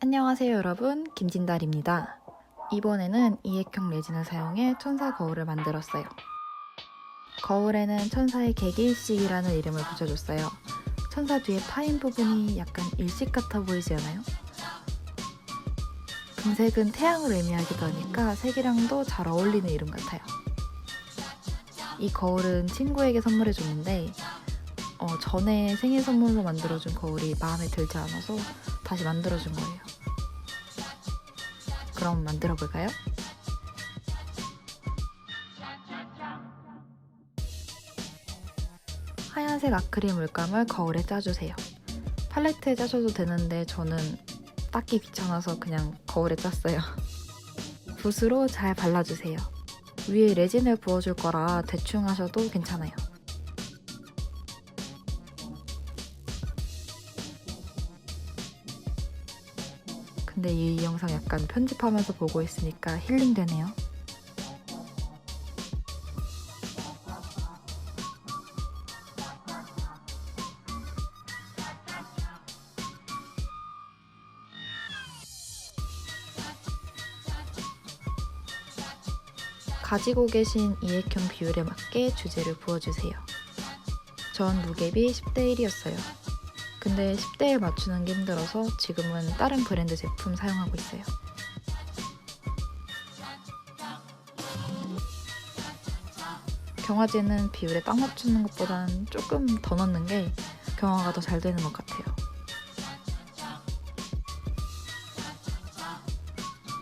안녕하세요 여러분 김진달입니다. 이번에는 이액형 레진을 사용해 천사 거울을 만들었어요. 거울에는 천사의 개개일씩이라는 이름을 붙여줬어요. 천사 뒤에 파인 부분이 약간 일식 같아 보이지 않아요? 금색은 태양을 의미하기도 하니까 색이랑도 잘 어울리는 이름 같아요. 이 거울은 친구에게 선물해줬는데 어, 전에 생일 선물로 만들어준 거울이 마음에 들지 않아서 다시 만들어준 거예요. 그럼 만들어 볼까요? 하얀색 아크릴 물감을 거울에 짜주세요. 팔레트에 짜셔도 되는데 저는 닦기 귀찮아서 그냥 거울에 짰어요. 붓으로 잘 발라주세요. 위에 레진을 부어줄 거라 대충 하셔도 괜찮아요. 근데 이 영상 약간 편집하면서 보고 있으니까 힐링되네요. 가지고 계신 이액형 비율에 맞게 주제를 부어주세요. 전 무게비 10대 1이었어요. 근데 10대에 맞추는 게 힘들어서 지금은 다른 브랜드 제품 사용하고 있어요. 경화제는 비율에 딱 맞추는 것보단 조금 더 넣는 게 경화가 더 잘 되는 것 같아요.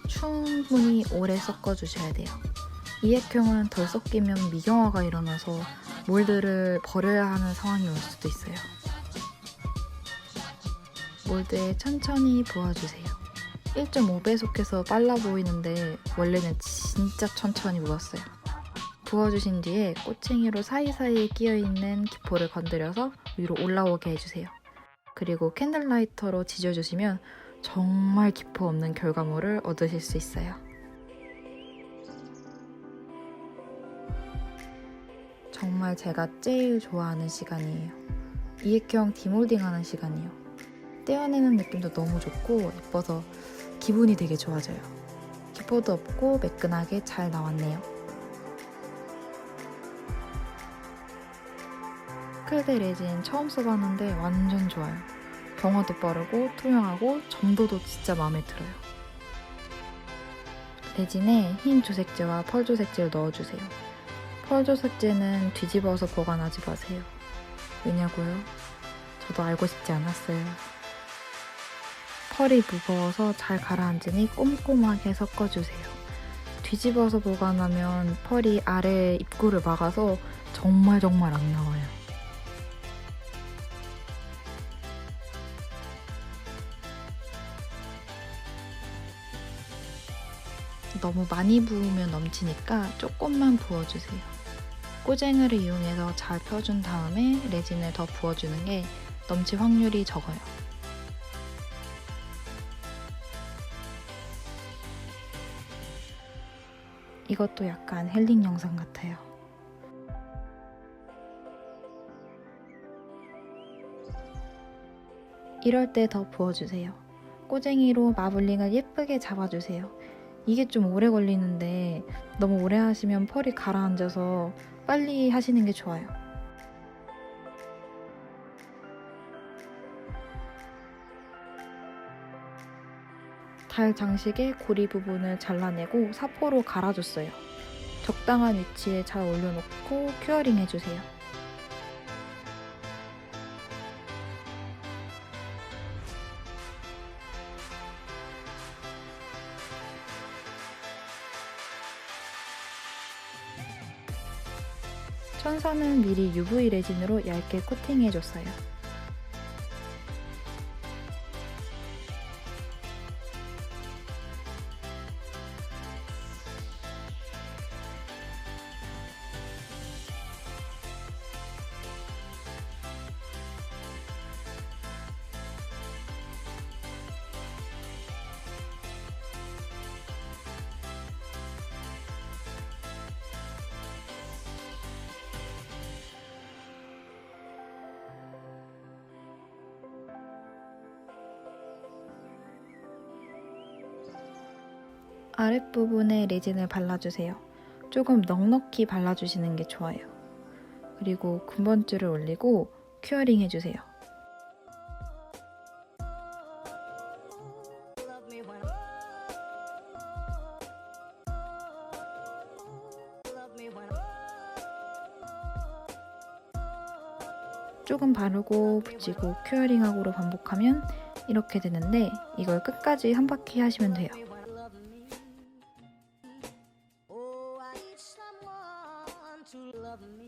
충분히 오래 섞어주셔야 돼요. 이액형은 덜 섞이면 미경화가 일어나서 몰드를 버려야 하는 상황이 올 수도 있어요. 몰드에 천천히 부어주세요. 1.5배속해서 빨라 보이는데 원래는 진짜 천천히 부었어요. 부어주신 뒤에 꼬챙이로 사이사이에 끼어있는 기포를 건드려서 위로 올라오게 해주세요. 그리고 캔들라이터로 지져주시면 정말 기포 없는 결과물을 얻으실 수 있어요. 정말 제가 제일 좋아하는 시간이에요. 이액형 디몰딩 하는 시간이요. 떼어내는 느낌도 너무 좋고 예뻐서 기분이 되게 좋아져요. 기포도 없고 매끈하게 잘 나왔네요. 클데 레진 처음 써봤는데 완전 좋아요. 경화도 빠르고 투명하고 점도도 진짜 마음에 들어요. 레진에 흰 조색제와 펄 조색제를 넣어주세요. 펄 조색제는 뒤집어서 보관하지 마세요. 왜냐고요? 저도 알고 싶지 않았어요. 펄이 무거워서 잘 가라앉으니 꼼꼼하게 섞어주세요. 뒤집어서 보관하면 펄이 아래 입구를 막아서 정말 정말 안 나와요. 너무 많이 부으면 넘치니까 조금만 부어주세요. 꼬쟁이를 이용해서 잘 펴준 다음에 레진을 더 부어주는 게 넘칠 확률이 적어요. 이것도 약간 헬링 영상 같아요. 이럴 때 더 부어주세요. 꼬쟁이로 마블링을 예쁘게 잡아주세요. 이게 좀 오래 걸리는데 너무 오래 하시면 펄이 가라앉아서 빨리 하시는 게 좋아요. 달 장식의 고리 부분을 잘라내고 사포로 갈아줬어요. 적당한 위치에 잘 올려놓고 큐어링 해주세요. 천사는 미리 UV 레진으로 얇게 코팅해줬어요. 아랫부분에 레진을 발라주세요. 조금 넉넉히 발라주시는 게 좋아요. 그리고 군번줄을 올리고 큐어링 해주세요. 조금 바르고 붙이고 큐어링하고로 반복하면 이렇게 되는데 이걸 끝까지 한 바퀴 하시면 돼요.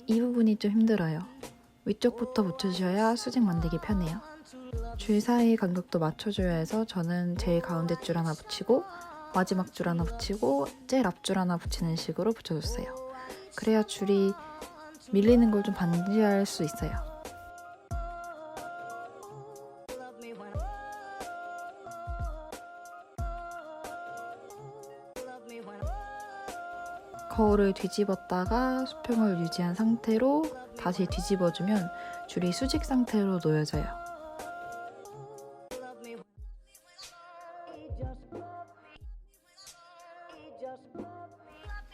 이 부분이 좀 힘들어요. 위쪽부터 붙여주셔야 수직 만들기 편해요. 줄 사이 간격도 맞춰줘야 해서 저는 제일 가운데 줄 하나 붙이고 마지막 줄 하나 붙이고 제일 앞줄 하나 붙이는 식으로 붙여줬어요. 그래야 줄이 밀리는 걸 좀 방지할 수 있어요. 거울을 뒤집었다가 수평을 유지한 상태로 다시 뒤집어주면 줄이 수직 상태로 놓여져요.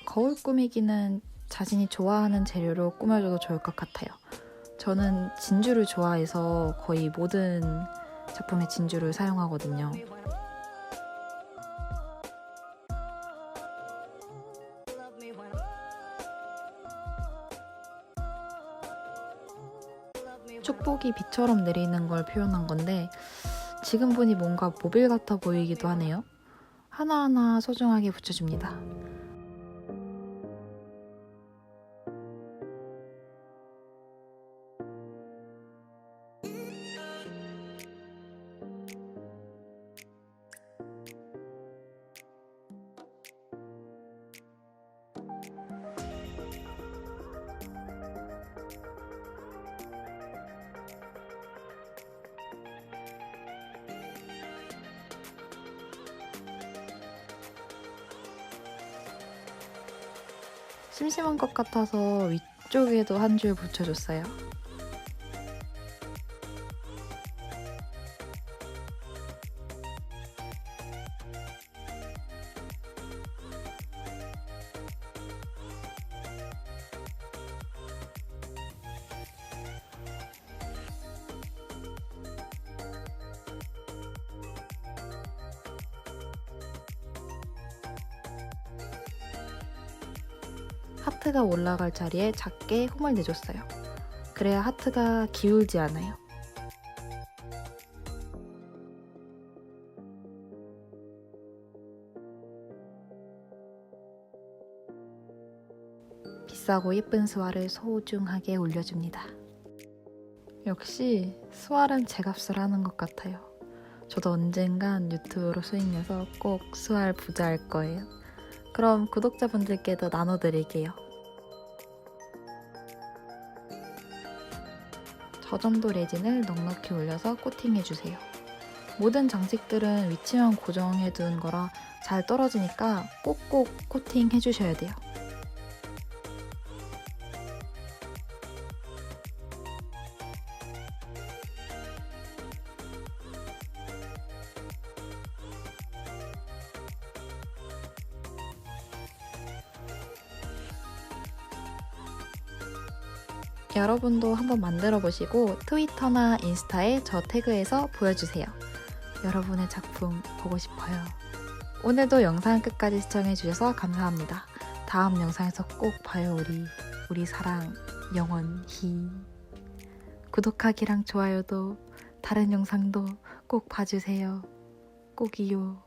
거울 꾸미기는 자신이 좋아하는 재료로 꾸며줘도 좋을 것 같아요. 저는 진주를 좋아해서 거의 모든 작품에 진주를 사용하거든요. 축복이 비처럼 내리는 걸 표현한 건데 지금 보니 뭔가 모빌 같아 보이기도 하네요. 하나하나 소중하게 붙여줍니다. 심심한 것 같아서 위쪽에도 한 줄 붙여줬어요. 하트가 올라갈 자리에 작게 홈을 내줬어요. 그래야 하트가 기울지 않아요. 비싸고 예쁜 스와를 소중하게 올려줍니다. 역시 스왈은 제값을 하는 것 같아요. 저도 언젠간 유튜브로 수익 내서 꼭 스왈 부자 할 거예요. 그럼 구독자분들께도 나눠드릴게요. 저점도 레진을 넉넉히 올려서 코팅해주세요. 모든 장식들은 위치만 고정해둔 거라 잘 떨어지니까 꼭꼭 코팅해주셔야 돼요. 여러분도 한번 만들어 보시고 트위터나 인스타에 저 태그해서 보여주세요. 여러분의 작품 보고 싶어요. 오늘도 영상 끝까지 시청해주셔서 감사합니다. 다음 영상에서 꼭 봐요, 우리. 우리 사랑, 영원히. 구독하기랑 좋아요도, 다른 영상도 꼭 봐주세요. 꼭이요.